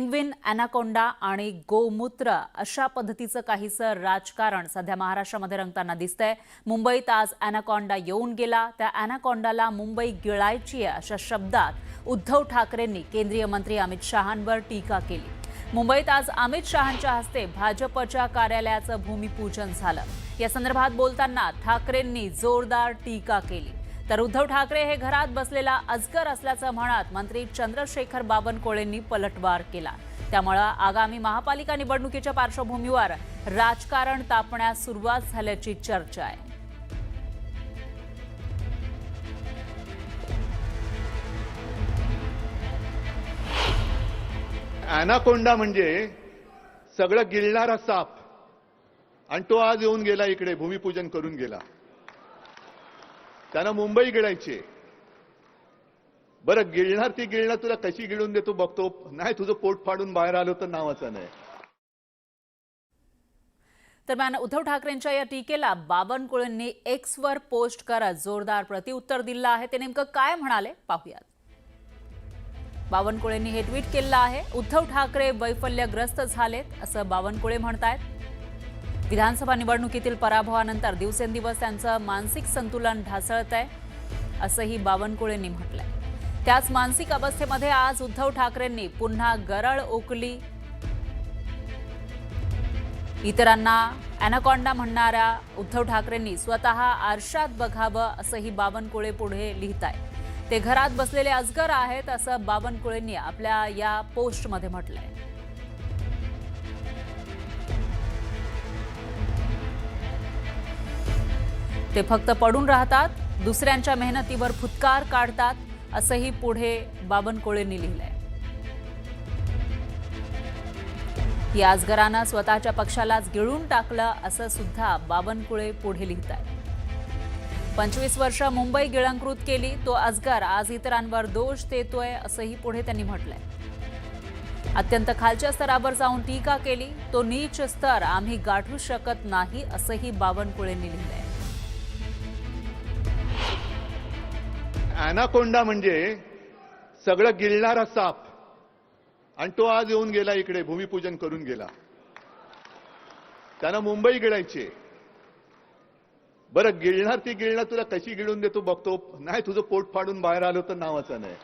Penguin anaconda आणि गोमूत्र अशा पद्धतीचं काहीसं राजकारण सध्या महाराष्ट्रामध्ये रंगताना दिसतंय. मुंबईत आज अॅनाकोंडा येऊन गेला. त्या अॅनाकोंडाला मुंबई गिळायची आहे अशा शब्दात उद्धव ठाकरेंनी केंद्रीय मंत्री अमित शहांवर टीका केली. मुंबईत आज अमित शहांच्या हस्ते भाजपच्या कार्यालयाचं भूमिपूजन झालं. या संदर्भात बोलताना ठाकरेंनी जोरदार टीका केली. तर उद्धव ठाकरे हे घरात बसलेला अजगर असल्याचं म्हणत मंत्री चंद्रशेखर बावनकुळेंनी पलटवार केला. त्यामुळं आगामी महापालिका निवडणुकीच्या पार्श्वभूमीवर राजकारण तापण्यास सुरुवात झाल्याची चर्चा आहे. अॅनाकोंडा म्हणजे सगळं गिळणारा साप. आणि तो आज येऊन गेला इकडे भूमिपूजन करून गेला. त्यांना मुंबई गिळायची. बरं गिळणार ती गिळणार तुला कशी गिळून देतो बघतो. नाही तुझं पोट फाडून बाहेर आलो तर नावाचं नाही. दरम्यान उद्धव ठाकरेंच्या या टीकेला बावनकुळेंनी एक्सवर पोस्ट करत जोरदार प्रतिउत्तर दिलं आहे. ते नेमकं काय म्हणाले? पाहूयात. बावनकुळेंनी हे ट्विट केलं आहे. उद्धव ठाकरे वैफल्यग्रस्त झालेत असं बावनकुळे म्हणतायत. विधानसभा निवडणुकीतील पराभवानंतर दिवसेंदिवस त्यांचं मानसिक संतुलन ढासळत आहे असंही बावनकुळेंनी म्हटलंय. त्याच मानसिक अवस्थेमध्ये आज उद्धव ठाकरेंनी पुन्हा गरळ ओकली. इतरांना अॅनाकॉन्डा म्हणणाऱ्या उद्धव ठाकरेंनी स्वतः आरशात बघावं असंही बावनकुळे पुढे लिहित आहे ते घरात बसलेले अजगर आहेत असं बावनकुळेंनी आपल्या या पोस्टमध्ये म्हटलंय. ते फक्त पडून राहतात दुसऱ्यांच्या मेहनतीवर फुतकार काढतात असंही पुढे बाबनकोळेंनी लिहिलंय. या आजगरानं स्वतःच्या पक्षालाच गिळून टाकलं असं सुद्धा बाबनकुळे पुढे लिहित आहे पंचवीस वर्ष मुंबई गिळंकृत केली तो अजगर आज इतरांवर दोष देतोय असंही पुढे त्यांनी म्हटलंय. अत्यंत खालच्या स्तरावर जाऊन टीका केली तो नीच स्तर आम्ही गाठू शकत नाही असंही बावनकुळेंनी लिहिलंय. अॅनाकोंडा म्हणजे सगळं गिळणारा साप. आणि तो आज येऊन गेला इकडे भूमिपूजन करून गेला. त्यानं मुंबई गिळायची. बरं गिळणार ती गिळणार तुला कशी गिळून देतो बघतो. नाही तुझं पोट फाडून बाहेर आलो तर नावाचं नाही.